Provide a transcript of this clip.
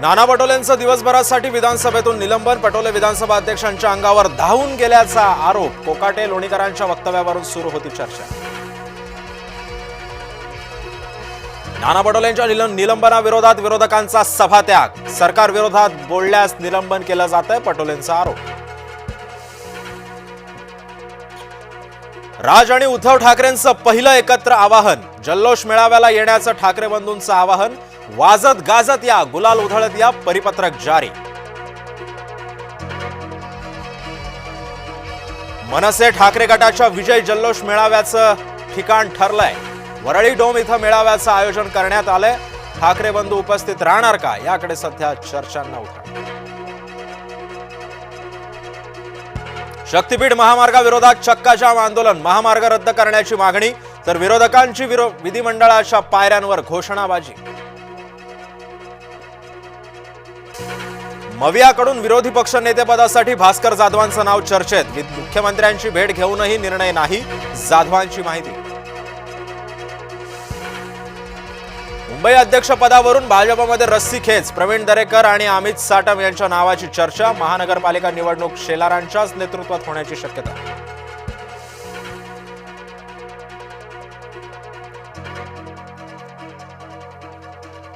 नाना पटोलेंचं दिवसभरासाठी विधानसभेतून निलंबन. पटोले विधानसभा अध्यक्षांच्या अंगावर धावून गेल्याचा आरोप. कोकाटे लोणीकरांच्या वक्तव्यावरून सुरू होती चर्चा. नाना पटोलेंच्या निलं- निलंबनाविरोधात विरोधकांचा सभात्याग. सरकार विरोधात बोलल्यास निलंबन केलं जात आहे पटोलेंचा आरोप. राज आणि उद्धव ठाकरेंचं पहिलं एकत्र आवाहन. जल्लोष मेळाव्याला येण्याचं ठाकरे बंधूंचं आवाहन. वाजत गाजत या गुलाल उधळत या परिपत्रक जारी. मनसे ठाकरे गटाच्या विजय जल्लोष मेळाव्याचं ठिकाण ठरलंय. वरळी डोम इथं मेळाव्याचं आयोजन करण्यात आलंय. ठाकरे बंधू उपस्थित राहणार का? याकडे सध्या चर्चांना उठा शक्तीपीठ महामार्गाविरोधात चक्काजाम आंदोलन महामार्ग रद्द करण्याची मागणी तर विरोधकांची विरो विधिमंडळाच्या पायऱ्यांवर घोषणाबाजी. मवियाकडून विरोधी पक्ष नेतेपदासाठी भास्कर जाधवांचं नाव चर्चेत. मुख्यमंत्र्यांची भेट घेऊनही निर्णय नाही जाधवांची माहिती. मुंबई अध्यक्षपदावरून भाजपमध्ये रस्सी खेच. प्रवीण दरेकर आणि अमित साटम यांच्या नावाची चर्चा. महानगरपालिका निवडणूक शेलारांच्याच नेतृत्वात होण्याची शक्यता.